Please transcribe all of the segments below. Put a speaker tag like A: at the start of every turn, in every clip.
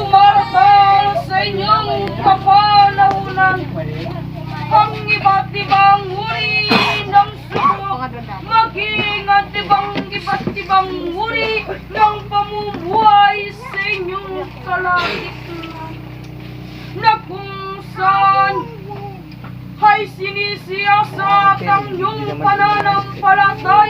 A: Tumarapal sa inyong kapanahonan ang iba't ibang uri ng sugo, maging at ibang iba't ibang uri ng pamumuhay sa inyong kalagitnaan na kung saan ay sinisiyasat ang iyong pananampalatay.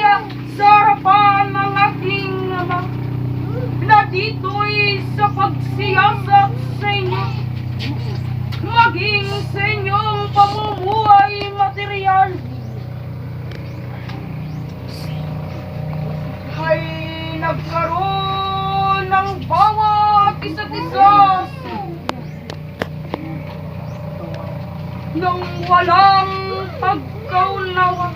A: Nagkaroon ng bawat isa't isa nang walang pagkaunawa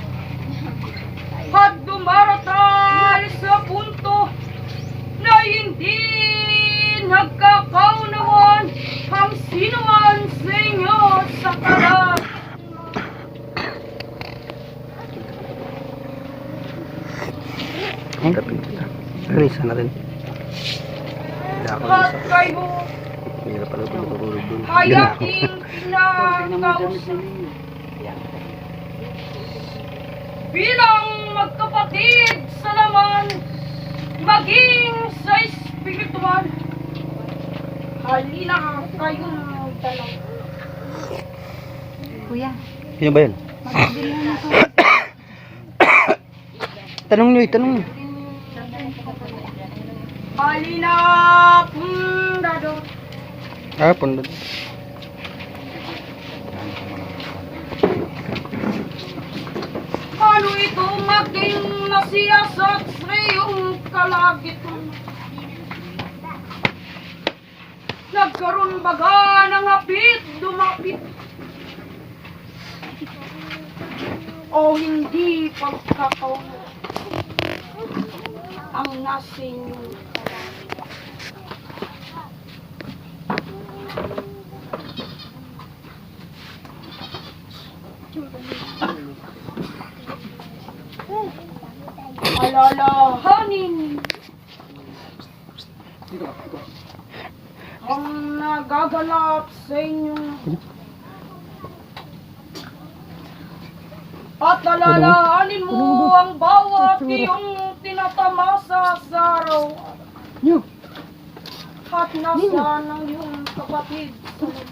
A: at dumaratal sa punto na hindi nagkakaunawan ang sino man sa inyo sa kalat.
B: Ang tapin Risa na rin. Hindi ako
A: At
B: risa.
A: kayo
B: Hirap pala ito matutulog dun. ako.
A: Bilang magkapatid sa laman, maging sa espiritual. Halina kayong dalawa.
C: Kuya,
B: Sino ba yun? Tanong nyo eh, tanong nyo.
A: Halina pundado.
B: Ah, pundad.
A: Ano ito maging nasiyasat sa iyong kalagitan? Nagkaroon baga ng hapit dumapit? O hindi pagkakauna ang nasa inyong alalahanin. Ang nagagalap sa inyo. At alalahanin mo ang bawat iyong tinatamasa sa araw. At nasa ng iyong 婆婆，你。